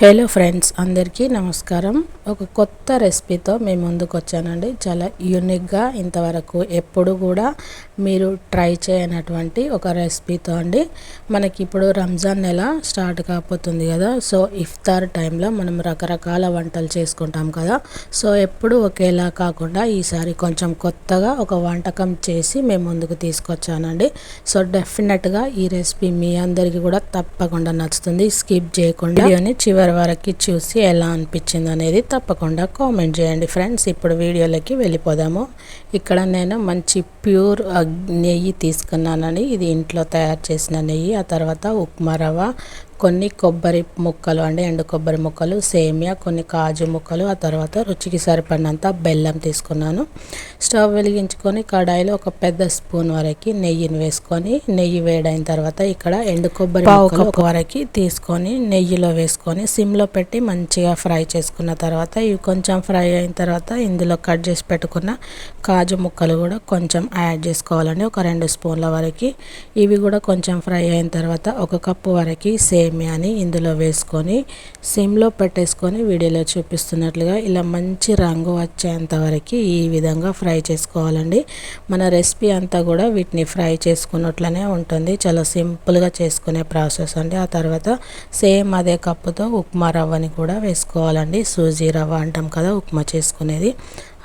Hello friends అందరికీ నమస్కారం. ఒక కొత్త రెసిపీతో మేము ముందుకు వచ్చానండి. చాలా యూనిక్గా ఇంతవరకు ఎప్పుడు కూడా మీరు ట్రై చేయనటువంటి ఒక రెసిపీతో అండి. మనకి ఇప్పుడు రంజాన్ నెల స్టార్ట్ కాకపోతుంది కదా. సో ఇఫ్తార్ టైంలో మనం రకరకాల వంటలు చేసుకుంటాం కదా. సో ఎప్పుడు ఒకేలా కాకుండా ఈసారి కొంచెం కొత్తగా ఒక వంటకం చేసి మేము ముందుకు తీసుకొచ్చానండి. సో డెఫినెట్గా ఈ రెసిపీ మీ అందరికీ కూడా తప్పకుండా నచ్చుతుంది. స్కిప్ చేయకుండా వీడియోని చివరి చివరి వరకు చూసి ఎలా అనిపించింది అనేది తప్పకుండా కామెంట్ చేయండి ఫ్రెండ్స్. ఇప్పుడు వీడియోలోకి వెళ్ళిపోదాము. ఇక్కడ నేను మంచి ప్యూర్ నెయ్యి తీసుకున్నానని ఇది ఇంట్లో తయారు చేసిన నెయ్యి. ఆ తర్వాత ఉప్మా రవ్వ కొన్ని కొబ్బరి ముక్కలు అండి ఎండు కొబ్బరి ముక్కలు సేమియా కొన్ని కాజు ముక్కలు ఆ తర్వాత రుచికి సరిపడినంత బెల్లం తీసుకున్నాను. స్టవ్ వెలిగించుకొని కడాయిలో ఒక పెద్ద స్పూన్ వరకు నెయ్యిని వేసుకొని నెయ్యి వేడైన తర్వాత ఇక్కడ ఎండు కొబ్బరి ముక్కలు ఒక వరకు తీసుకొని నెయ్యిలో వేసుకొని సిమ్లో పెట్టి మంచిగా ఫ్రై చేసుకున్న తర్వాత ఇవి కొంచెం ఫ్రై అయిన తర్వాత ఇందులో కట్ చేసి పెట్టుకున్న కాజు ముక్కలు కూడా కొంచెం యాడ్ చేసుకోవాలండి. ఒక రెండు స్పూన్ల వరకు. ఇవి కూడా కొంచెం ఫ్రై అయిన తర్వాత ఒక కప్పు వరకు సేమ్ సేమియాని ఇందులో వేసుకొని సిమ్లో పెట్టేసుకొని వీడియోలో చూపిస్తున్నట్లుగా ఇలా మంచి రంగు వచ్చేంత వరకు ఈ విధంగా ఫ్రై చేసుకోవాలండి. మన రెసిపీ అంతా కూడా వీటిని ఫ్రై చేసుకున్నట్లనే ఉంటుంది. చాలా సింపుల్గా చేసుకునే ప్రాసెస్ అండి. ఆ తర్వాత సేమ్ అదే కప్పుతో ఉప్మా రవ్వని కూడా వేసుకోవాలండి. సూజీ రవ్వ అంటాం కదా ఉప్మా చేసుకునేది.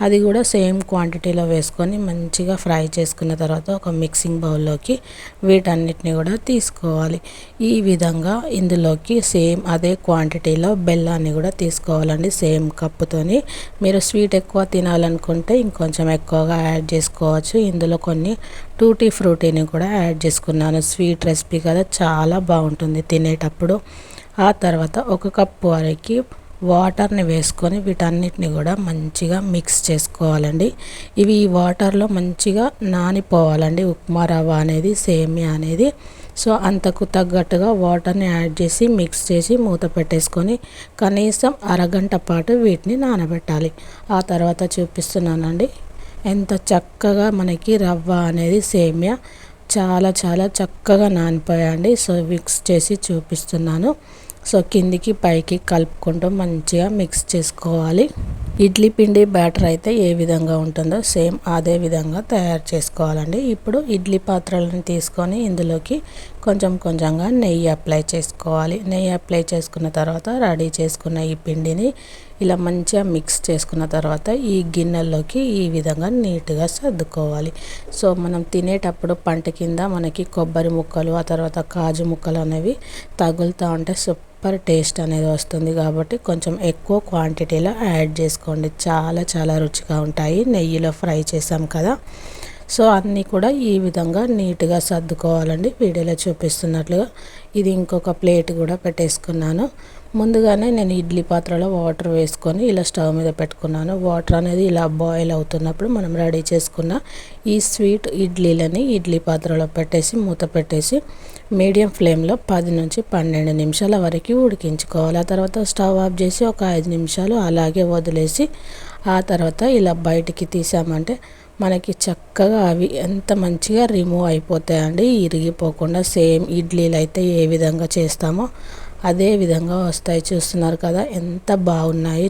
అది కూడా సేమ్ క్వాంటిటీలో వేసుకొని మంచిగా ఫ్రై చేసుకున్న తర్వాత ఒక మిక్సింగ్ బౌల్లోకి వీటన్నిటిని కూడా తీసుకోవాలి. ఈ విధంగా ఇందులోకి సేమ్ అదే క్వాంటిటీలో బెల్లాన్ని కూడా తీసుకోవాలండి సేమ్ కప్పుతోని. మీరు స్వీట్ ఎక్కువ తినాలనుకుంటే ఇంకొంచెం ఎక్కువగా యాడ్ చేసుకోవచ్చు. ఇందులో కొన్ని టూటీ ఫ్రూటీని కూడా యాడ్ చేసుకున్నాను. స్వీట్ రెసిపీ కదా చాలా బాగుంటుంది తినేటప్పుడు. ఆ తర్వాత ఒక కప్పు వరకు వాటర్ని వేసుకొని వీటన్నిటిని కూడా మంచిగా మిక్స్ చేసుకోవాలండి. ఇవి ఈ వాటర్లో మంచిగా నానిపోవాలండి. ఉప్మా రవ్వ అనేది సేమియా అనేది. సో అంతకు తగ్గట్టుగా వాటర్ని యాడ్ చేసి మిక్స్ చేసి మూత పెట్టేసుకొని కనీసం అరగంట పాటు వీటిని నానబెట్టాలి. ఆ తర్వాత చూపిస్తున్నానండి. ఎంత చక్కగా మనకి రవ్వ అనేది సేమియా చాలా చాలా చక్కగా నానిపోయాయండి. సో మిక్స్ చేసి చూపిస్తున్నాను. సో కిందికి పైకి కలుపుకుంటూ మంచిగా మిక్స్ చేసుకోవాలి. ఇడ్లీ పిండి బ్యాటర్ అయితే ఏ విధంగా ఉంటుందో సేమ్ అదే విధంగా తయారు చేసుకోవాలండి. ఇప్పుడు ఇడ్లీ పాత్రలను తీసుకొని ఇందులోకి కొంచెం కొంచెంగా నెయ్యి అప్లై చేసుకోవాలి. నెయ్యి అప్లై చేసుకున్న తర్వాత రెడీ చేసుకున్న ఈ పిండిని ఇలా మంచిగా మిక్స్ చేసుకున్న తర్వాత ఈ గిన్నెల్లోకి ఈ విధంగా నీట్గా సర్దుకోవాలి. సో మనం తినేటప్పుడు పంట కింద మనకి కొబ్బరి ముక్కలు ఆ తర్వాత కాజు ముక్కలు అనేవి తగులుతూ ఉంటే సూపర్ టేస్ట్ అనేది వస్తుంది కాబట్టి కొంచెం ఎక్కువ క్వాంటిటీలో యాడ్ చేసుకోండి. చాలా చాలా రుచిగా ఉంటాయి. నెయ్యిలో ఫ్రై చేసాం కదా. సో అన్నీ కూడా ఈ విధంగా నీట్గా సర్దుకోవాలండి. వీడియోలో చూపిస్తున్నట్లుగా ఇది ఇంకొక ప్లేట్ కూడా పెట్టేసుకున్నాను. ముందుగానే నేను ఇడ్లీ పాత్రలో వాటర్ వేసుకొని ఇలా స్టవ్ మీద పెట్టుకున్నాను. వాటర్ అనేది ఇలా బాయిల్ అవుతున్నప్పుడు మనం రెడీ చేసుకున్న ఈ స్వీట్ ఇడ్లీలని ఇడ్లీ పాత్రలో పెట్టేసి మూత పెట్టేసి మీడియం ఫ్లేమ్లో పది నుంచి పన్నెండు నిమిషాల వరకు ఉడికించుకోవాలి. ఆ తర్వాత స్టవ్ ఆఫ్ చేసి ఒక ఐదు నిమిషాలు అలాగే వదిలేసి ఆ తర్వాత ఇలా బయటికి తీసామంటే మనకి చక్కగా అవి ఎంత మంచిగా రిమూవ్ అయిపోతాయండి ఇరిగిపోకుండా. సేమ్ ఇడ్లీలు అయితే ఏ విధంగా చేస్తామో అదే విధంగా వస్తాయి. చూస్తున్నారు కదా ఎంత బాగున్నాయి.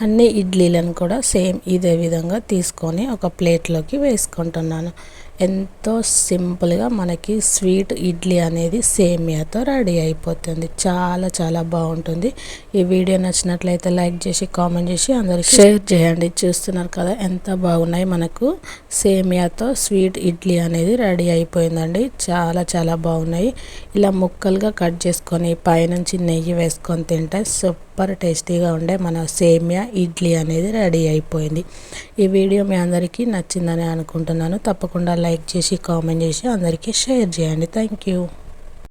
అన్ని ఇడ్లీలను కూడా సేమ్ ఇదే విధంగా తీసుకొని ఒక ప్లేట్లోకి వేసుకుంటున్నాను. ఎంతో సింపుల్గా మనకి స్వీట్ ఇడ్లీ అనేది సేమియాతో రెడీ అయిపోతుంది. చాలా చాలా బాగుంటుంది. ఈ వీడియో నచ్చినట్లయితే లైక్ చేసి కామెంట్ చేసి అందరికి షేర్ చేయండి. చూస్తున్నారు కదా ఎంత బాగున్నాయి మనకు. సేమియాతో స్వీట్ ఇడ్లీ అనేది రెడీ అయిపోయిందండి. చాలా చాలా బాగున్నాయి. ఇలా ముక్కలుగా కట్ చేసుకొని పైనుంచి నెయ్యి వేసుకొని తింటే సూపర్ టేస్టీగా ఉండే మన సేమియా ఇడ్లీ అనేది రెడీ అయిపోయింది. ఈ వీడియో మీ అందరికీ నచ్చిందని అనుకుంటున్నాను. తప్పకుండా లైక్ చేసి కామెంట్ చేసి అందరికీ షేర్ చేయండి. Thank you.